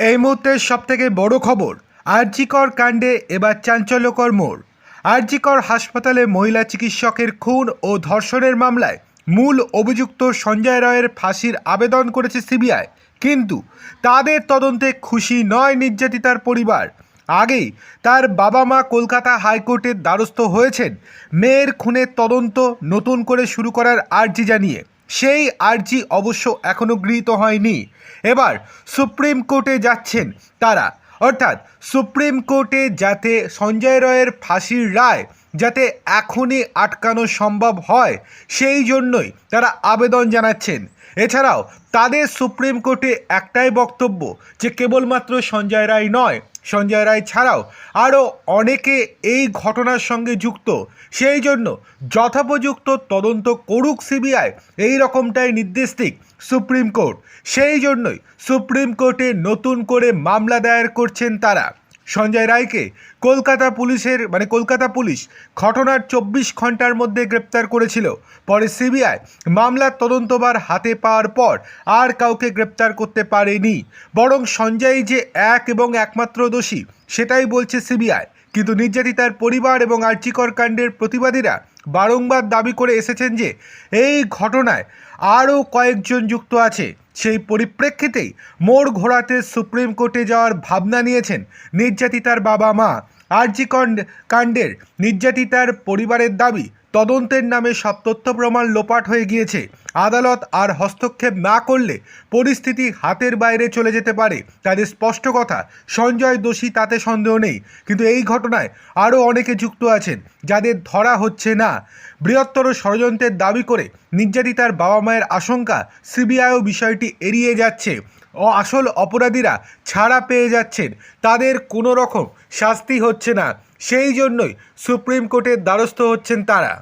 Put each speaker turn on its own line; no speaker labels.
এই মুহূর্তের সবথেকে বড় খবর, আরজিকর কাণ্ডে এবার চাঞ্চল্যকর মোড়। আরজিকর হাসপাতালে মহিলা চিকিৎসকের খুন ও ধর্ষণের মামলায় মূল অভিযুক্ত সঞ্জয় রায়ের ফাঁসির আবেদন করেছে সিবিআই। কিন্তু তাদের তদন্তে খুশি নয় নির্যাতিতার পরিবার। আগেই তার বাবা মা কলকাতা হাইকোর্টের দ্বারস্থ হয়েছেন। মেয়ের খুনের তদন্ত নতুন করে শুরু করার আর্জি জানিয়ে সেই আর্জি অবশ্য এখনও গৃহীত হয়নি। এবার সুপ্রিম কোর্টে যাচ্ছেন তারা। অর্থাৎ সুপ্রিম কোর্টে যাতে সঞ্জয় রায়ের ফাঁসির রায় যাতে এখনই আটকানো সম্ভব হয়, সেই জন্যই তারা আবেদন জানাচ্ছেন। এছাড়াও তাদের সুপ্রিম কোর্টে একটাই বক্তব্য যে কেবলমাত্র সঞ্জয় রায় নয় সঞ্জয় রায় ছাড়াও আরও অনেকে এই ঘটনার সঙ্গে যুক্ত। সেই জন্য যথোপযুক্ত তদন্ত করুক সিবিআই, এই রকমটাই নির্দেশ দিক সুপ্রিম কোর্ট। সেই জন্যই সুপ্রিম কোর্টে নতুন করে মামলা দায়ের করছেন তারা। সঞ্জয় রায়কে কলকাতা পুলিশের মানে কলকাতা পুলিশ ঘটনার চব্বিশ ঘণ্টার মধ্যে গ্রেপ্তার করেছিল। পরে সিবিআই মামলার তদন্তবার হাতে পাওয়ার পর আর কাউকে গ্রেপ্তার করতে পারেনি। বরং সঞ্জয় যে এক এবং একমাত্র দোষী, সেটাই বলছে সিবিআই। কিন্তু নির্যাতিতার পরিবার এবং আর্চিকর কাণ্ডের প্রতিবাদীরা বারংবার দাবি করে এসেছেন যে এই ঘটনায় আরও কয়েকজন যুক্ত আছে। সেই পরিপ্রেক্ষিতেই মোড় ঘোরাতে সুপ্রিম কোর্টে যাওয়ার ভাবনা নিয়েছেন নির্যাতিতার বাবা মা। আরজি কাণ্ডের নির্যাতিতার পরিবারের দাবি, তদন্তের নামে সব তথ্য প্রমাণ লোপাট হয়ে গিয়েছে। আদালত আর হস্তক্ষেপ না করলে পরিস্থিতি হাতের বাইরে চলে যেতে পারে। তাদের স্পষ্ট কথা, সঞ্জয় দোষী তাতে সন্দেহ নেই। কিন্তু এই ঘটনায় আরও অনেকে যুক্ত আছেন, যাদের ধরা হচ্ছে না বৃহত্তর ষড়যন্ত্রের দাবি করে নির্যাতিতার বাবা মায়ের আশঙ্কা সিবিআইও বিষয়টি এড়িয়ে যাচ্ছে। ও আসল অপরাধীরা ছাড়া পেয়ে যাচ্ছেন। তাদের কোনো রকম শাস্তি হচ্ছে না। সেই জন্যই সুপ্রিম কোর্টের দ্বারস্থ হচ্ছেন তারা।